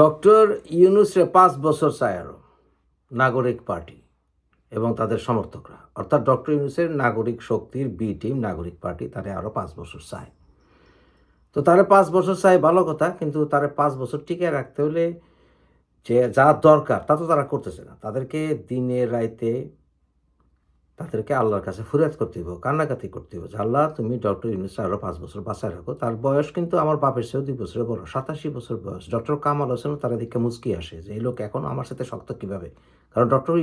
Doctor ইউনুসরে পাঁচ বছর চায় আরও নাগরিক পার্টি এবং তাদের সমর্থকরা। অর্থাৎ ডক্টর ইউনুসের নাগরিক শক্তির বি টিম নাগরিক পার্টি, তারে আরও পাঁচ বছর চায় তো তারা পাঁচ বছর চায় ভালো কথা, কিন্তু তারা পাঁচ বছর টিকে রাখতে হলে যে যা দরকার, তা তো তারা করতেছে না। তাদেরকে দিনে, রাইতে তাদেরকে আল্লাহর কাছে ফুরিয়াদ করতে হবে কান্নাকাতি করতে হবে যে আল্লাহ তুমি ডক্টর ইউনুস আরও পাঁচ বছর বাঁচায় রাখো। তার বয়স কিন্তু আমার বাপের চেয়েও দুই বছরের বড়, সাতাশি বছর বয়স। ডক্টর কামাল হোসেনও তারা দিকে মুচকি আসে যে, এই লোক এখন আমার সাথে শক্ত কীভাবে? কারণ ডক্টর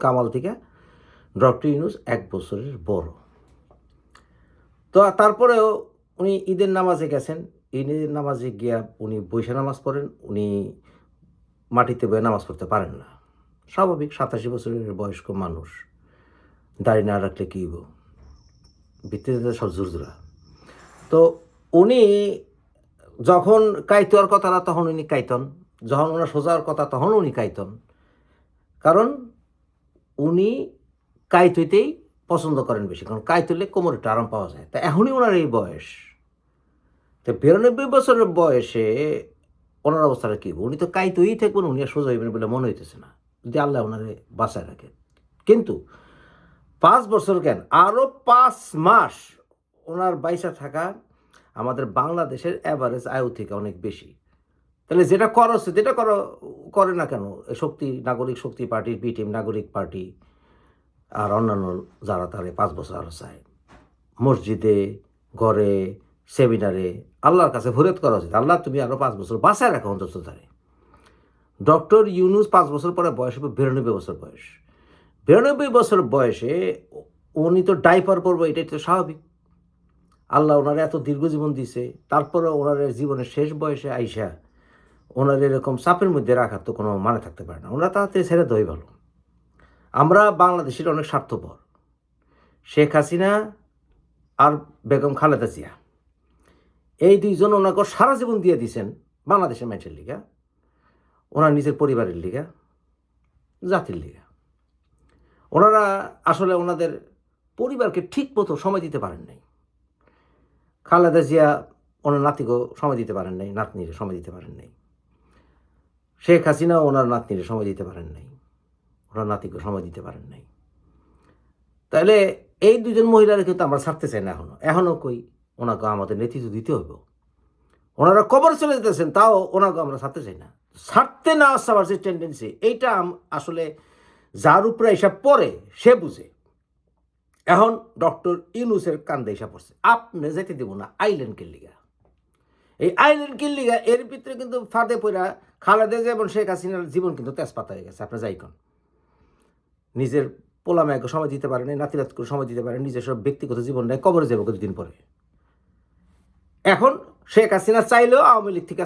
কামাল থেকে ডক্টর ইউনুস এক বছরের বড়। তো তারপরেও উনি ঈদের নামাজে গেছেন। ঈদের নামাজে গিয়া উনি বৈশা নামাজ পড়েন, উনি মাটিতে বয়ে নামাজ পড়তে পারেন না। স্বাভাবিক সাতাশি বছরের বয়স্ক মানুষ। দাড়ি না রাখলে কী হইব? ভিত্তিতে সব জুরজুরা তো উনি যখন কাইতোয়ার কথা না তখন উনি কাইতন, যখন ওনার সোজার কথা তখন উনি কাইতন। কারণ উনি কাইত হইতেই পছন্দ করেন বেশি, কারণ কাইত হইলে কোমরে একটু আরাম পাওয়া যায়। তা এখনই ওনার এই বয়স। তো বিরানব্বই বছরের বয়সে ওনার অবস্থাটা কী উনি তো কাইতই থাকবেন, উনি সোজা হইবেন বলে মনে হইতেছে না। যদি আল্লাহ ওনারে বাঁচায় রাখেন। কিন্তু পাঁচ বছর কেন? আরও পাঁচ মাস ওনার বাইসা থাকা আমাদের বাংলাদেশের অ্যাভারেজ আয়ু থেকে অনেক বেশি। তাহলে যেটা করো যেটা করো, করে না কেন? শক্তি, নাগরিক শক্তি পার্টির বি টিম নাগরিক পার্টি আর অন্যান্য যারা তারে পাঁচ বছর আরও চায়। মসজিদে, ঘরে সেমিনারে আল্লাহর কাছে ফরিয়াদ করা উচিত। আল্লাহ, তুমি আরও পাঁচ বছর বাঁচায় রাখো অন্তত তারে। ডক্টর ইউনুস পাঁচ বছর পরে বয়স হবে বিরানব্বই বছর বয়স। বিরানব্বই বছর বয়সে উনি তো ডাইপার পরবো, এটাই তো স্বাভাবিক। আল্লাহ ওনার এত দীর্ঘ জীবন দিছে, তারপরে ওনার জীবনের শেষ বয়সে আইসা ওনার এরকম চাপের মধ্যে রাখার তো কোনো মানে থাকতে পারে না। ওনারা তাড়াতাড়ি ছেড়ে দেওয়াই ভালো। আমরা বাংলাদেশের অনেক স্বার্থপর। শেখ হাসিনা আর বেগম খালেদা জিয়া, এই দুইজন ওনাকে সারা জীবন দিয়ে দিয়েছেন বাংলাদেশের ম্যাচের লিগা, ওনার নিজের পরিবারের লিগা, জাতির লিগা। ওনারা আসলে ওনাদের পরিবারকে ঠিক মতো সময় দিতে পারেন নাই। খালেদা জিয়া, ওনার নাতিকেও সময় দিতে পারেন নাই, নাতনিরে সময় দিতে পারেন নাই। শেখ হাসিনা ওনার নাতনিরে সময় দিতে পারেন নাই। ওনার নাতিকে সময় দিতে পারেন নাই। তাহলে এই দুজন মহিলারা কিন্তু আমরা ছাড়তে চাই না এখনও। এখনও কই ওনাকে আমাদের নেতৃত্ব দিতে হবে ওনারা কবর চলে যেতেছেন, তাও ওনাকে আমরা ছাড়তে চাই না। ছাড়তে না আসার যে টেন্ডেন্সি এইটা আসলে যার উপরে এসব পড়ে, সে বুঝে। এখন ডক্টর ইউনুসের কান্দে এসে পড়ছে। আপনি যেতে দেব না আইল্যান্ড কিল্লিগা এই আইল্যান্ড কিল্লিগা এর ভিতরে কিন্তু ফাঁদে পড়া খালেদা এবং শেখ হাসিনার জীবন কিন্তু তেজপাতা হয়ে গেছে, আপনি যাই কোন। নিজের পোলা মেয়েকে সময় দিতে পারেন নাতিরাত করে সময় দিতে পারেন নিজের সব ব্যক্তিগত জীবন নেয় কবরে যাব কিছুদিন পরে। এখন শেখ হাসিনা চাইলেও আওয়ামী লীগ থেকে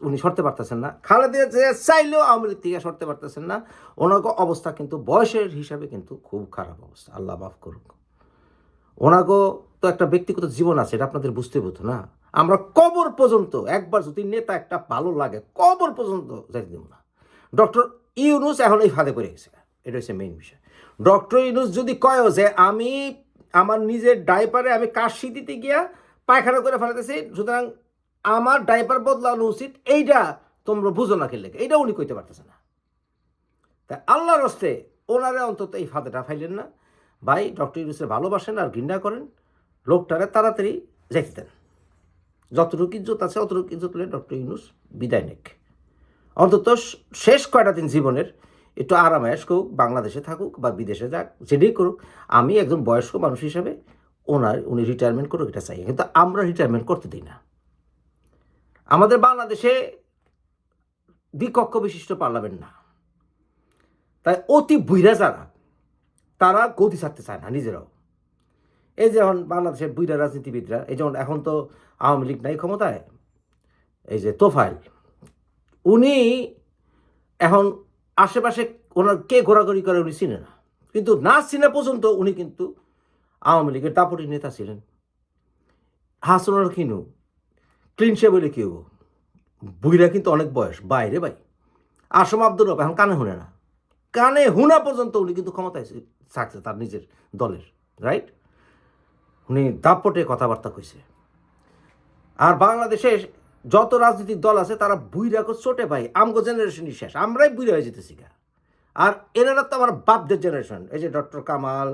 উনি সরতে পারতেছেন না। খালেদা জিয়া চাইলেও আওয়ামী লীগ থেকে সরতে পারতেছেন না। ওনার অবস্থা কিন্তু বয়সের হিসাবে কিন্তু খুব খারাপ অবস্থা। আল্লাহ মাফ করুক। ওনাগো তো একটা ব্যক্তিগত জীবন আছে, এটা আপনাদের বুঝতে হতো না? আমরা কবর পর্যন্ত, একবার যদি নেতা একটা ভালো লাগে, কবর পর্যন্ত যাইতে দেব না। ডক্টর ইউনুস এখন এই ফাঁদে পড়ে গেছে। এটা হচ্ছে মেইন বিষয়। ডক্টর ইউনুস যদি কয়ও যে আমি আমার নিজের ডাইপারে আমি কাশি দিতে গিয়া পায়খানা করে ফেলাতেছি সুতরাং আমার ডাইপার বদলানো উচিত এইটা তোমরা বুঝো না খেলে এইটা উনি কইতে পারতেছে না। তা আল্লাহর হস্তে ওনারে অন্তত এই ফাঁদেটা ফাইলেন না। ভাই, ডক্টর ইউনুসের ভালোবাসেন আর ঘৃণা করেন, লোকটারে তাড়াতাড়ি যাইতে দেন। যতটুকু ইজ্জত আছে, অতটুকু ইজ্জত হলে ডক্টর ইউনুস বিদায় নেক। অন্তত শেষ কয়টা দিন জীবনের একটু আরামায়াস করুক, বাংলাদেশে থাকুক বা বিদেশে যাক, যেটাই করুক, আমি একজন বয়স্ক মানুষ হিসাবে ওনার, উনি রিটায়ারমেন্ট করুক, এটা চাই। কিন্তু আমরা রিটায়ারমেন্ট করতে দিই না। আমাদের বাংলাদেশে দ্বিকক্ষ বিশিষ্ট পার্লামেন্ট না। তাই অতি বুইরা যারা, তারা গতি ছাড়তে চায় না নিজেরাও। এই যেমন বাংলাদেশের বুইরা রাজনীতিবিদরা, এই যেমন এখন তো আওয়ামী লীগ নাই ক্ষমতায়, এই যে তোফাইল উনি এখন আশেপাশে ওনার কে ঘোরাঘুরি করে উনি চিনে না। কিন্তু না চিনে পর্যন্ত উনি কিন্তু আওয়ামী লীগের দাপটি নেতা ছিলেন। হাসনার কিনু ক্লিনশে বলে কি হব বুইরা কিন্তু অনেক বয়স। বাইরে ভাই। আসম আব্দুর রব, এখন কানে শুনে না। কানে হুনা পর্যন্ত উনি কিন্তু ক্ষমতায় থাকছে তার নিজের দলের রাইট উনি দাপটে কথাবার্তা কইছে। আর বাংলাদেশে যত রাজনৈতিক দল আছে, তারা বুইরা বুইরাকে চোটে ভাই। আমগো জেনারেশনই শেষ। আমরাই বুইরা হয়ে যেতেছি গা। আর এনারা তো আমার বাপদের জেনারেশন এই যে ডক্টর কামাল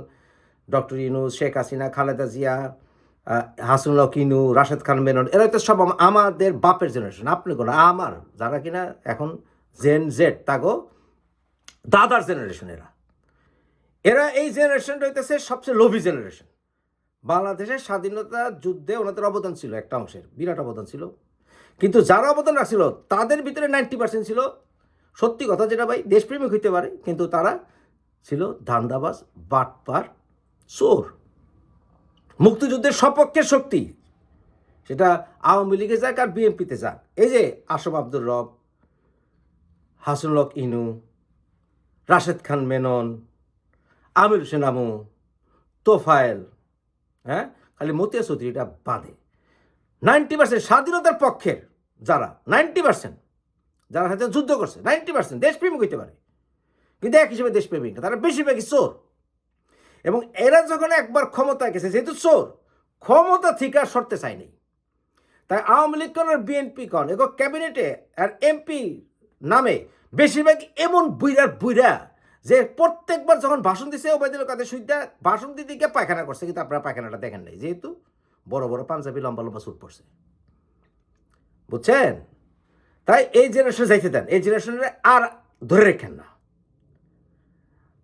ডক্টর ইনুস শেখ হাসিনা খালেদা জিয়া আহ, হাসনুল্লাহ কিনু রাশেদ খান মেনন এরা তো সব আমাদের বাপের জেনারেশন আপনি কোনো আমার যারা কিনা এখন জেন জেড তাগো দাদার জেনারেশন এরা। এরা এই জেনারেশনটা হইতেছে সবচেয়ে লোভী জেনারেশন বাংলাদেশের স্বাধীনতা যুদ্ধে ওনাদের অবদান ছিল একটা অংশের বিরাট অবদান ছিল। কিন্তু যারা অবদান রাখছিল তাদের ভিতরে নাইনটি পার্সেন্ট ছিল। সত্যি কথা যেটা ভাই দেশপ্রেমিক হইতে পারে কিন্তু তারা ছিল ধান্দাবাজ বাটপার চোর। মুক্তিযুদ্ধের সপক্ষের শক্তি। সেটা আওয়ামী লীগে যাক আর বিএনপিতে যাক। এই যে আসম আব্দুর রব হাসনুলক ইনু, রাশেদ খান মেনন, আমির হোসেন আমু, তোফায়েল হ্যাঁ? খালি মতিয়া চৌধুরীটা বাঁধে নাইনটি পার্সেন্ট স্বাধীনতার পক্ষের যারা, নাইনটি পার্সেন্ট, যারা সাথে যুদ্ধ করছে, নাইনটি পার্সেন্ট দেশপ্রেমিক হইতে পারে। কিন্তু এক হিসেবে দেশপ্রেমিক তারা বেশিরভাগই চোর। এবং এরা যখন একবার ক্ষমতায় গেছে, যেহেতু চোর, ক্ষমতা থেকে সরতে চায়নি। তাই আওয়ামী লীগ কন আর বিএনপি কন, এগো ক্যাবিনেটে আর এমপি নামে বেশিরভাগ এমন বুইরার বুইরা যে প্রত্যেকবার যখন ভাষণ দিছে, ওবায়দুল কাদের সুইদা ভাষণ দিতে গিয়ে পায়খানা করছে, কিন্তু আপনারা পায়খানাটা দেখেন নাই, যেহেতু বড় বড় পাঞ্জাবি, লম্বা লম্বা স্যুট পড়ছে বুঝছেন? তাই এই জেনারেশনে যাইতে দেন, এই জেনারেশনে আর ধরে রেখেন না।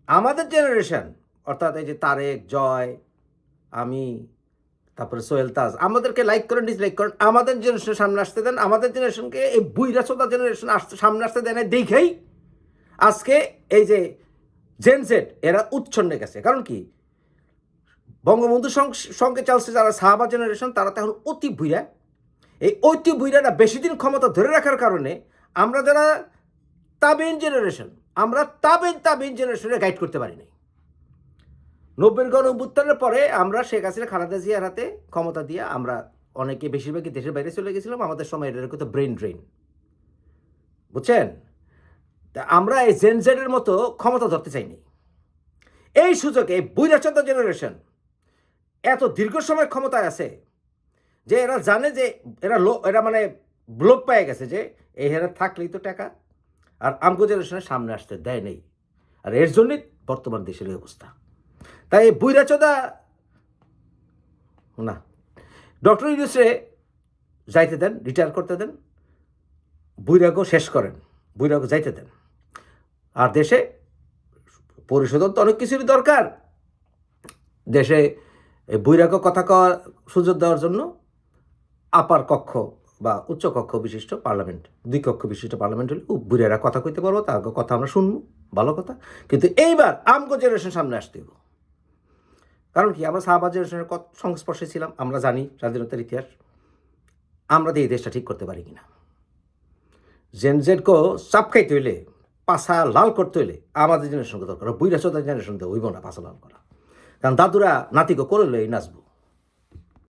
আমাদের জেনারেশন অর্থাৎ এই যে তারেক, জয়, আমি, তারপরে সোহেল তাজ, আমাদেরকে লাইক করেন ডিসলাইক করেন, আমাদের জেনারেশন সামনে আসতে দেন, আমাদের জেনারেশনকে এই বুইরা চোদা জেনারেশন আসতে, সামনে আসতে দেন দেখেই আজকে এই যে জেনসেট এরা উচ্ছন্নে গেছে। কারণ কি? বঙ্গবন্ধু সঙ্গে চলছে যারা সাহাবা জেনারেশন তারা তো এখন অতি ভুইরা এই অতি ভুইরাটা বেশি দিন ক্ষমতা ধরে রাখার কারণে আমরা যারা তাবিন জেনারেশন আমরা তাবিন তাবিন জেনারেশনে গাইড করতে পারিনি নব্বের গণ অভ্যুত্থানের পরে আমরা শেখ হাসিনা খালেদা জিয়ার হাতে ক্ষমতা দিয়ে আমরা অনেকে বেশিরভাগই দেশের বাইরে চলে গেছিলাম, আমাদের সময় এটা কিন্তু ব্রেন ড্রেন। বুঝছেন? তা আমরা এই জেনজেডের মতো ক্ষমতা ধরতে চাইনি। এই সুযোগে বৈরাচন্দ্র জেনারেশন এত দীর্ঘ সময় ক্ষমতায় আছে যে এরা জানে যে এরা লো, এরা মানে লোভ পেয়ে গেছে যে এই হেরা থাকলেই তো টাকা, আর আমগো জেনারেশনের সামনে আসতে দেয় নেই। আর এর জন্যই বর্তমান দেশের অবস্থা। তাই এই বুইরাচোদা না। ডক্টর ইউনুসে যাইতে দেন, রিটায়ার করতে দেন, বুইরাগো শেষ করেন, বুইরাগো যাইতে দেন। আর দেশে পরিশোধন তো অনেক কিছুরই দরকার। দেশে বৈরাগ্য কথা কওয়ার সুযোগ দেওয়ার জন্য আপার কক্ষ বা উচ্চ কক্ষ বিশিষ্ট পার্লামেন্ট, দুই কক্ষ বিশিষ্ট পার্লামেন্ট হলে বুড়েরা কথা কইতে পারব তার কথা আমরা শুনব, ভালো কথা। কিন্তু এইবার আমগো জেনারেশন সামনে আসতে হইব। কারণ কি, আমরা সাহাবাজ জেনারেশনের কত সংস্পর্শে ছিলাম, আমরা জানি স্বাধীনতার ইতিহাস। আমরা দিয়ে দেশটা ঠিক করতে পারি কিনা। জেনজেডকে চাপ খাইতে হইলে পাশা লাল করতে হইলে আমাদের জেনারেশনকে দরকার। বুইরা চোদ্দ জেনারেশন দেবো হইব না পাশা লাল করা। কারণ দাদুরা নাতিকে করলে নাচবো।